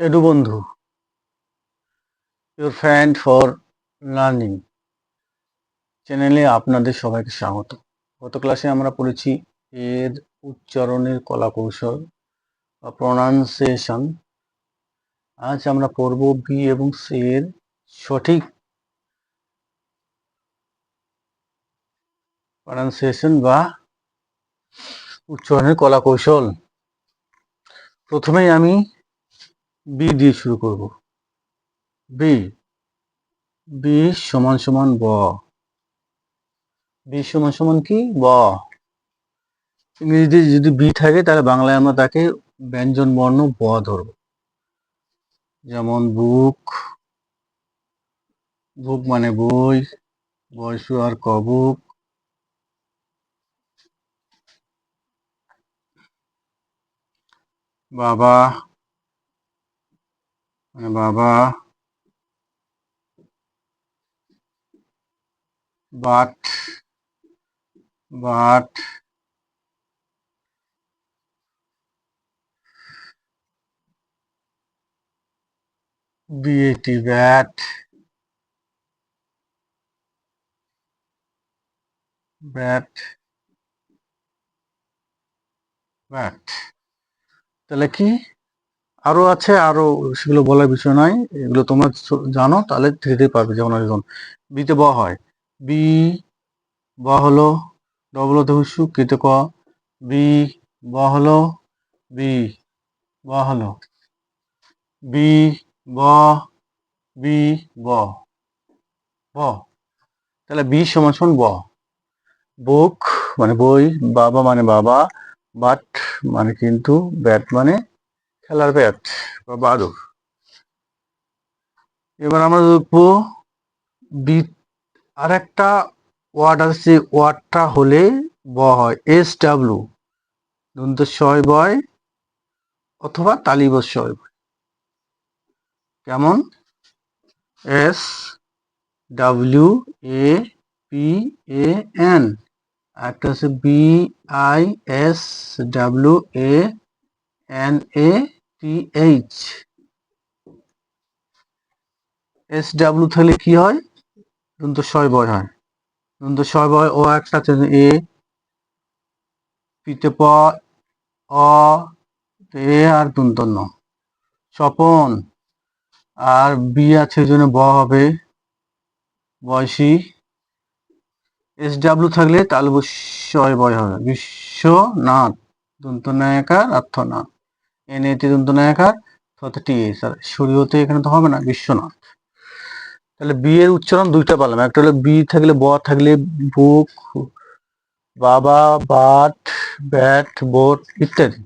বন্ধু your friend for learning চ্যানেলে আপনাদের সবাইকে স্বাগত। গত ক্লাসে আমরা পড়েছি এর উচ্চারণের কলা কৌশল বা প্রনাউন্সিয়েশন আজ আমরা পড়ব বি এবং সি এর সঠিক প্রনাউন্সিয়েশন বা উচ্চারণের কলা কৌশল প্রথমেই আমি বি দিয়ে শুরু করব। বি বি সমান সমান ব। বি সমান সমান কি? ব। ইংরেজিতে যদি বি থাকে, তাহলে বাংলায় আমরা তাকে ব্যঞ্জন, বর্ণ, ব ধরব। যেমন বুক বুক মানে বই, বয়সু আর কবুক বাবা মানে বাবা but but BAT bat bat bat তাহলে কি আরও আছে, আরও সেগুলো বলার বিষয় নয়। এগুলো তোমরা জানো, তাহলে ধীরে পারবে। যেমন এখন বিতে ব হয়। বি ব হলো ডবল হুসু কেটে ক। বি ব হলো বি ব হলো বি ব বি ব। ব। তাহলে বি সমান ব। বুক মানে বই, বাবা মানে বাবা, বাট মানে কিন্তু ব্যাট মানে খেলার ব্যাট বা বাদুর। এবার আমরা দেখব বি আর একটা ওয়ার্ড আছে ওয়ার্ডটা হলে ব হয়, এস ডাব্লু দন্ত ছয় বয় অথবা তালিব ছয় বয়। কেমন? S W A P A N. একটা হচ্ছে B I S W A N A T H S W থাকলে কি হয়? দন্ত ছয় বয় হয়। দন্ত ছয় বয় ও আছে এ পিতে প, অ এ আর দন্ত ন স্বপন, আর বি আছে জন্য ব হবে। বয়সী। এস ডাব্লিউ থাকলে ছয় বয় হবে। বিশ্বনাথ দন্ত নায়কার অর্থনাথ এন এতে দন্ত নায়কার থতে টি এস আর সূর্যতে এখানে তো হবে না, বিশ্বনাথ। তাহলে বি এর উচ্চারণ দুইটা পারলাম একটা হলো বি থাকলে ব থাকলে বুক, বাবা, বাট, ব্যাট, বোট ইত্যাদি।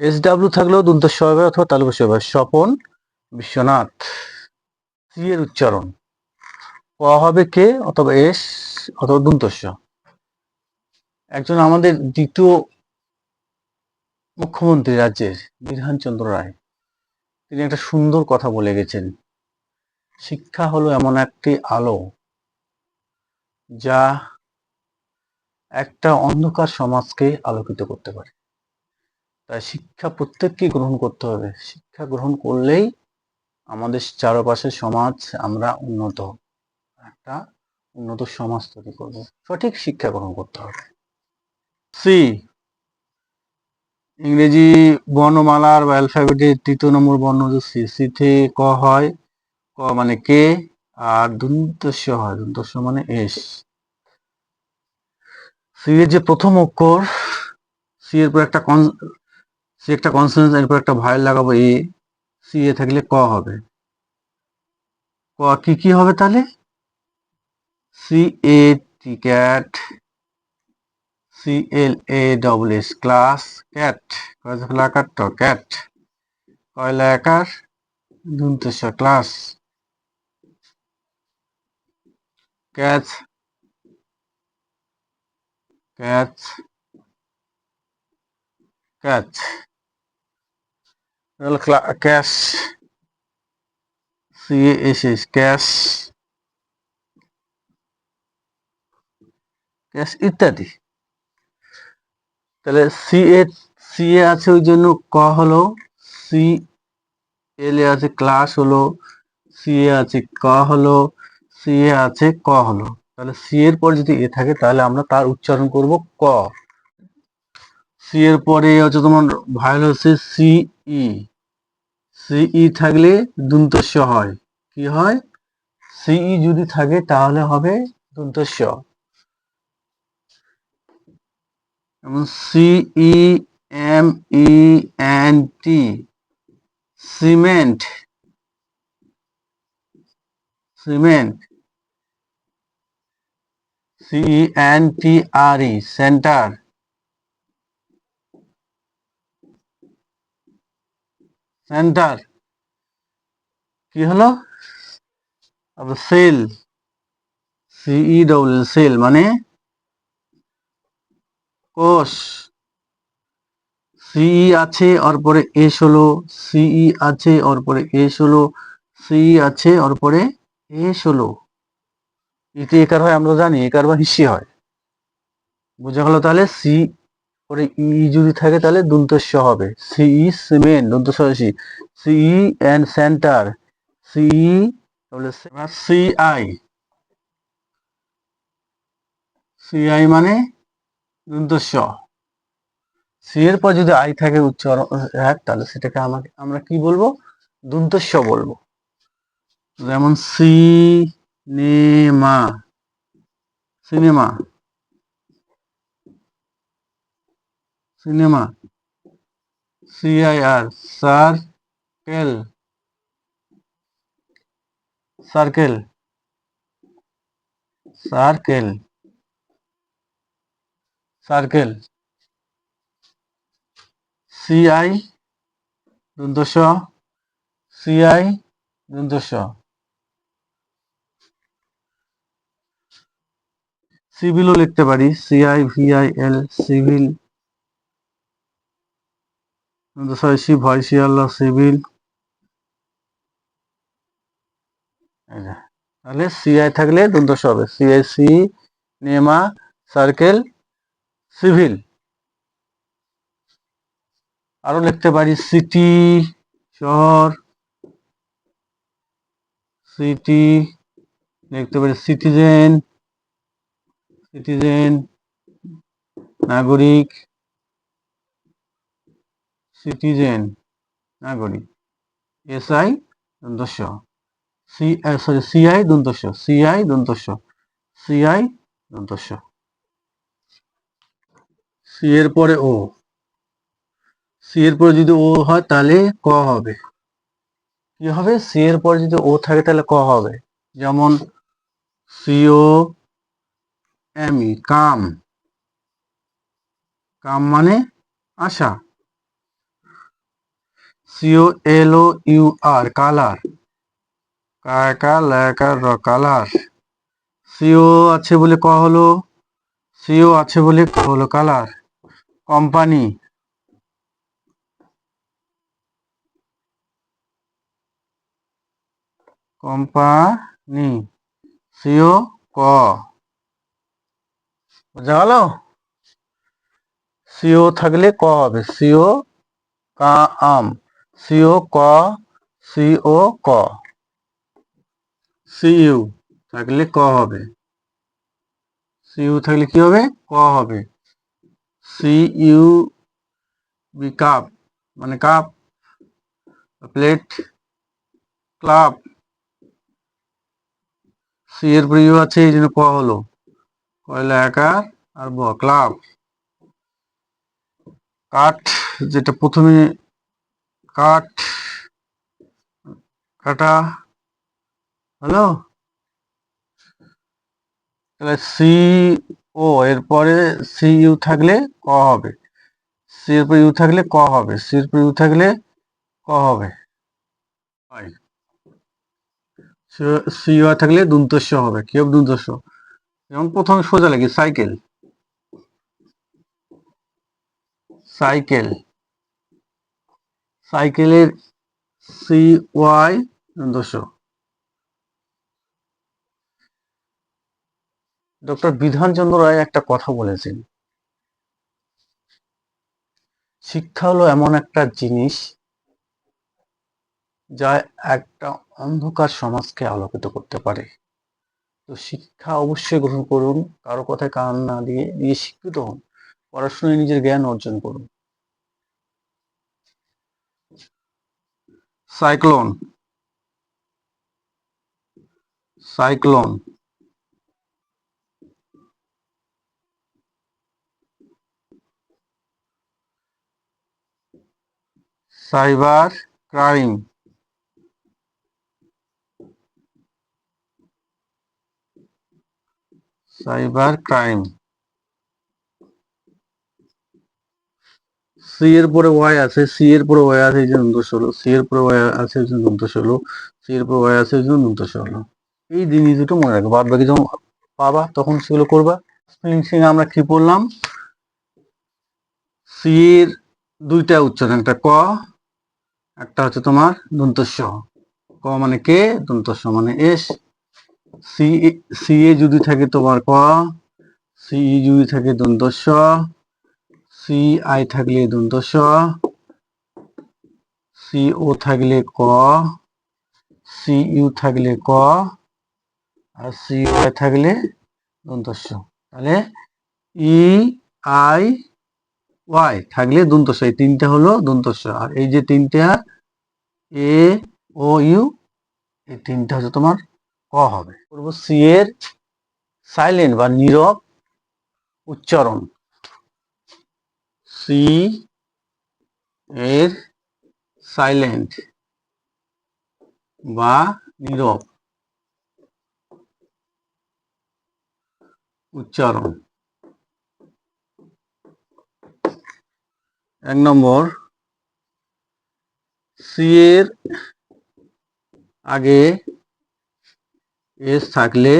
এস ডাব্লিউ থাকলেও দন্ত সহবে অথবা তালু সহবে স্বপন, বিশ্বনাথ। সি এর উচ্চারণ। ক হবে কে অথবা এস অথবা দন্তস্য একজন আমাদের দ্বিতীয় মুখ্যমন্ত্রী রাজ্যের বিধানচন্দ্র রায়, তিনি একটা সুন্দর কথা বলে গেছেন। শিক্ষা হলো এমন একটি আলো যা একটা অন্ধকার সমাজকে আলোকিত করতে পারে। তাই শিক্ষা প্রত্যেককে গ্রহণ করতে হবে। শিক্ষা গ্রহণ করলেই আমাদের চারপাশের সমাজ, আমরা উন্নত একটা উন্নত সমাজ তৈরি করব। সঠিক শিক্ষা গ্রহণ করতে হবে। সি ইংরেজি বর্ণমালার বা অ্যালফাবেটের তৃতীয় নম্বর বর্ণ হচ্ছে সি, সিতে ক হয়, ক মানে কে, আর দন্তস্য হয় দন্তস্য মানে এস। সি এর যে প্রথম অক্ষর, সি এর পর একটা কন সি একটা কনসোনেন্স এরপর একটা ভাইল লাগাবো, এ, সি এ থাকলে ক হবে। ক কি কি হবে তাহলে? C A, T, cat C L A double S class cat কয়লা কাট ক্যাট কয়লা একার দুন্তস্য class catch catch catch cash C S S cash cash ইত্যাদি। তাহলে সি এ সি এ আছে ওই জন্য ক হলো সি এল এ আছে ক্লাস হলো সি এ আছে ক হলো সি এ আছে ক হলো। তাহলে সি এর পর যদি এ থাকে, তাহলে আমরা তার উচ্চারণ করব ক। সি এর পরে হচ্ছে তোমার ভাইল হচ্ছে সি ই সি ই থাকলে দন্তস্য হয়। কি হয়? সি ই যদি থাকে, তাহলে হবে দন্তস্য। যেমন C E M E N T cement cement C N T R E centre. Centre. কি হলো? সেল সিই ডবল সেল মানে কোষ। সিই আছে ওর পরে এস হলো। সিই আছে ওর পরে এস হলো। সিই আছে ওর পরে এস হলো। এটি একার হয়, আমরা জানি, একার বা হিসি হয়। বোঝা গেল তাহলে সি, পরে ই যদি থাকে তাহলে দন্তস্য হবে। সিই cement, দন্তস্য C. CE and centre CE তাহলে সিআই সিআই মানে দন্তস্য সি এর পর যদি আই থাকে উচ্চারণ এক তাহলে সেটাকে আমাকে, আমরা কি বলব? দন্তস্য বলব। যেমন cinema cinema cinema, CIR, circle circle circle. Circle. CI দন্তস্য CI দন্তস্য সিভিলও লিখতে পারি সিআই ভিআই এল সিভিল। দন্তস্য ভয় শিয়াল্লা সিভিল। তাহলে সিআই থাকলে দন্তস্য হবে। CI cinema, circle civil. আরও লিখতে পারি, সিটি, শহর, সিটি, লিখতে পারি সিটিজেন সিটিজেন, নাগরিক সিটিজেন, নাগরিক। এসআই দন্তস্য সি সরি সিআই দন্তস্য সিআই দন্তস্য সিআই দন্তস্য সি এর পরে ও। সি এর পরে যদি ও হয়, তাহলে ক হবে? কি হবে? সি এর পরে যদি ও থাকে, তাহলে ক হবে? যেমন সিও এমই কাম। কাম মানে আশা। C O L O U R, colour. কাকা লেকার র, কালার। সিও আছে বলে ক হলো? সিও আছে বলে ক হলো কালার। কোম্পানি। কোম্পানি। সিও ক। বোঝা গেল? সিও থাকলে ক হবে। সিও কা আম। সিও ক সিও ক। সিইউ থাকলে ক হবে। সিইউ থাকলে কি হবে? ক হবে। সিইউ বি কাপ মানে কাপ প্লেট ক্লাব সি এর পরে ইউ আছে, এই জন্য ক হলো? কয়লা, একার আর ব ক্লাব কাঠ যেটা প্রথমে কাঠ কাটা, হলো? তাহলে সি ও, এরপরে সি ইউ থাকলে ক হবে। সি এর পর ইউ থাকলে ক হবে। সি এর পর ইউ থাকলে ক হবে। সি ইউ থাকলে দুন্তস্য হবে। কি হবে দুন্তস্য? যেমন প্রথমে সোজা লাগি সাইকেল। সাইকেল। সাইকেলের সি ওয়াই দুন্তস্য। ডক্টর বিধানচন্দ্র রায় একটা কথা বলেছেন। শিক্ষা হলো এমন একটা জিনিস যা একটা অন্ধকার সমাজকে আলোকিত করতে পারে। তো শিক্ষা অবশ্যই গ্রহণ করুন, কারও কথায় কান না দিয়ে নিজে শিক্ষিত হন, পড়াশোনায় নিজের জ্ঞান অর্জন করুন। Cyclone. Cyclone. Cyber crime. Cyber crime. C এর পরে ওয়াই আছে সি এর পরে ওয়াই আছে, এই জন্য দোষ হলো সি এর পরে ওয়াই আছে, এই জন্য দোষ হলো সি এর পরে ওয়াই আছে, এই জন্য দোষ হলো এই জিনিস দুটো মনে রাখবে বাদ বাকি যখন পাবা, তখন সেগুলো করবা। স্প্লিংসিং আমরা কি পড়লাম? সি এর দুইটা উচ্চারণ, একটা ক একটা হচ্ছে তোমার দন্তস্ব ক মানে কে? দন্তস্ব মানে এস। সি সি এ যদি থাকে তোমার ক, সি ই যদি থাকে দন্তস্ব সি আই থাকলে দন্তস্ব সি ও থাকলে ক, সি ইউ থাকলে ক, আর সি ওয়াই থাকলে দন্তস্ব তাহলে ই আই ওয়াই থাকলে দন্তস্ব, এই তিনটা হলো দন্তস্ব। আর এই যে তিনটা এ ও ইউ এই তিনটা হচ্ছে তোমার ক হবে। করব সি এর সাইলেন্ট বা নীরব উচ্চারণ। সি এর সাইলেন্ট বা নীরব উচ্চারণ। এক নম্বর সি এর আগে এস থাকলে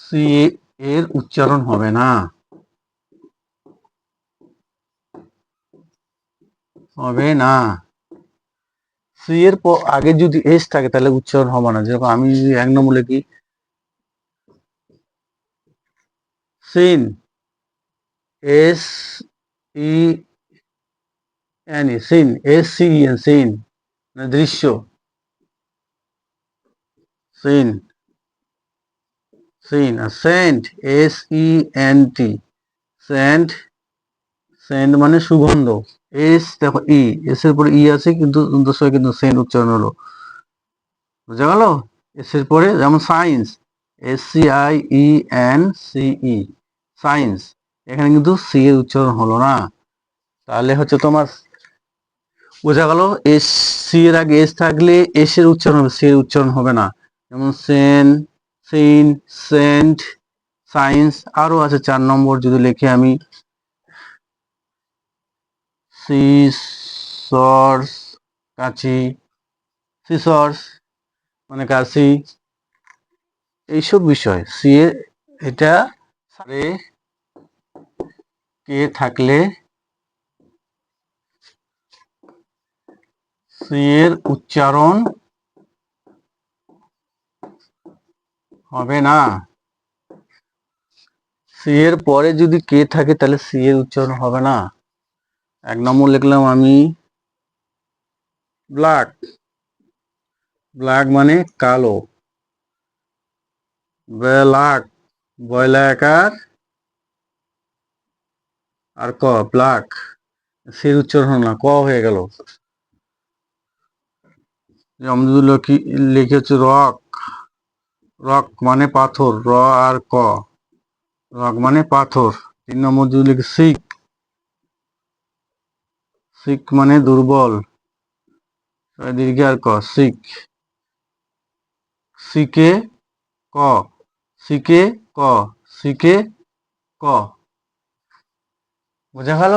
সি এর উচ্চারণ হবে না। হবে না। সি এর আগে যদি এস থাকে তাহলে উচ্চারণ হবে না। যেরকম আমি যদি এক নম্বর লিখি, scene S E N E scene S C N scene মানে দৃশ্য সিন সিন আর scent S E N T scent scent মানে সুগন্ধ। এস দেখো ই এস এর পরে ই আছে, কিন্তু দোষ কিন্তু সেন্ট উচ্চারণ হলো। বুঝা গেল? এস এর পরে যেমন science S C I E N C E science এখানে কিন্তু সি এর উচ্চারণ হলো না। তাহলে হচ্ছে তোমার বোঝা গেল এস, সি এর আগে এস থাকলে এস এর উচ্চারণ হবে, সি এর উচ্চারণ হবে না। যেমন সেন সিন সেন্ট সায়েন্স আরও আছে চার নম্বর যদি লিখে আমি। সিসর্স কাছি সিসর্স মানে কাছি এইসব বিষয়, সি এটা সারে কে থাকলে সি এর উচ্চারণ হবে না? সি এর পরে যদি কে থাকে তাহলে সি এর উচ্চারণ হবে না। এক নম্বর লিখলাম আমি ব্ল্যাক। ব্ল্যাক মানে কালো। ব্ল্যাক বয়লাকার আর ক ব্ল্যাক সির উচ্চারণ না, ক হয়ে গেল। যেমন যদি লিখি রক। রক মানে পাথর, র আর ক। রক মানে পাথর। তিন নম্বর যদি লিখি শিখ। শিখ মানে দুর্বল। দীর্ঘ আর ক, শিখ। শিখে ক শিখে ক শিখে ক। বোঝা গেল